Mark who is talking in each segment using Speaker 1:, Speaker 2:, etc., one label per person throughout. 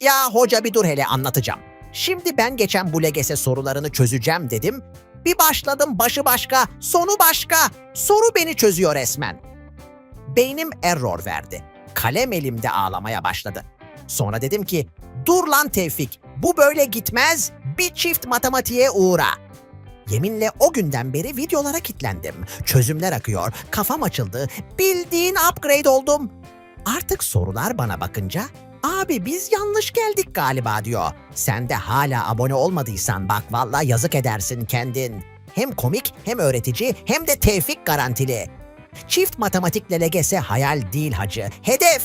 Speaker 1: Ya hoca bir dur hele anlatacağım. Şimdi ben geçen bu LGS sorularını çözeceğim dedim. Bir başladım başı başka, sonu başka. Soru beni çözüyor resmen. Beynim error verdi. Kalem elimde ağlamaya başladı. Sonra dedim ki, dur lan Tevfik, bu böyle gitmez, bir çift matematiğe uğra. Yeminle o günden beri videolara kilitlendim. Çözümler akıyor, kafam açıldı, bildiğin upgrade oldum. Artık sorular bana bakınca, abi biz yanlış geldik galiba diyor. Sen de hala abone olmadıysan bak valla yazık edersin kendin. Hem komik hem öğretici hem de tevfik garantili. Çift matematikle LGS hayal değil hacı, hedef.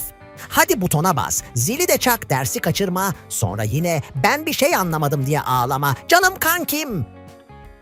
Speaker 1: Hadi butona bas, zili de çak dersi kaçırma, sonra yine ben bir şey anlamadım diye ağlama. Canım kankim.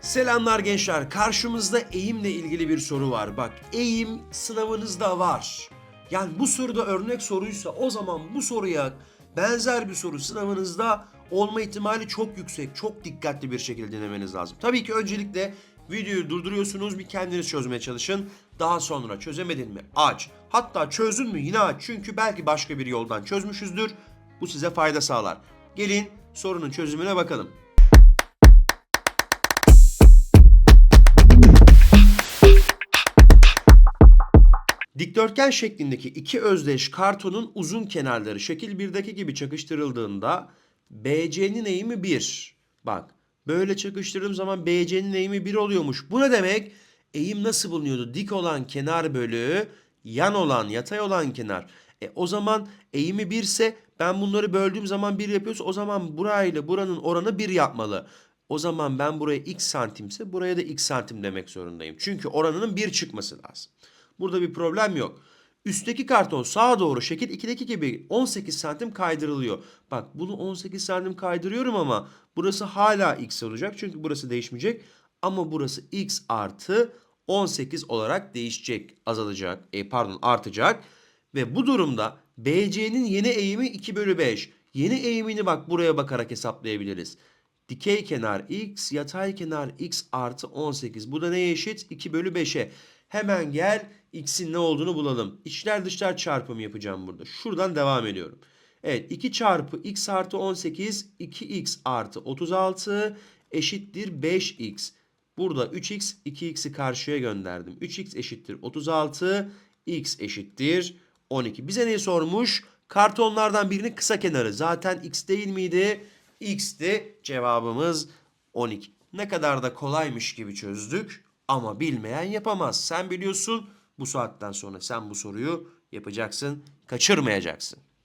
Speaker 2: Selamlar gençler. Karşımızda eğimle ilgili bir soru var. Bak eğim sınavınızda var. Yani bu soruda örnek soruysa o zaman bu soruya benzer bir soru sınavınızda olma ihtimali çok yüksek. Çok dikkatli bir şekilde dinlemeniz lazım. Tabii ki öncelikle videoyu durduruyorsunuz bir kendiniz çözmeye çalışın. Daha sonra çözemedin mi? Aç. Hatta çözdün mü yine aç. Çünkü belki başka bir yoldan çözmüşüzdür. Bu size fayda sağlar. Gelin sorunun çözümüne bakalım. Dikdörtgen şeklindeki iki özdeş kartonun uzun kenarları şekil 1'deki gibi çakıştırıldığında BC'nin eğimi 1. Bak böyle çakıştırdığım zaman BC'nin eğimi 1 oluyormuş. Bu ne demek? Eğim nasıl bulunuyordu? Dik olan kenar bölü yan olan yatay olan kenar. E, o zaman eğimi 1 ise ben bunları böldüğüm zaman 1 yapıyorsa o zaman burayla buranın oranı 1 yapmalı. O zaman ben buraya x santimse buraya da x santim demek zorundayım. Çünkü oranının 1 çıkması lazım. Burada bir problem yok. Üstteki karton sağa doğru şekil 2'deki gibi 18 santim kaydırılıyor. Bak bunu 18 santim kaydırıyorum ama burası hala x olacak. Çünkü burası değişmeyecek. Ama burası x artı 18 olarak değişecek. Azalacak. E, pardon artacak. Ve bu durumda BC'nin yeni eğimi 2 bölü 5. Yeni eğimini bak buraya bakarak hesaplayabiliriz. Dikey kenar x, yatay kenar x artı 18. Bu da neye eşit? 2 bölü 5'e. Hemen gel x'in ne olduğunu bulalım. İçler dışlar çarpımı yapacağım burada. Şuradan devam ediyorum. Evet 2 çarpı x artı 18 2x artı 36 eşittir 5x. Burada 3x 2x'i karşıya gönderdim. 3x eşittir 36 x eşittir 12. Bize neyi sormuş? Kartonlardan birinin kısa kenarı. Zaten x değil miydi? x'ti. Cevabımız 12. Ne kadar da kolaymış gibi çözdük ama bilmeyen yapamaz. Sen biliyorsun bu saatten sonra sen bu soruyu yapacaksın, kaçırmayacaksın.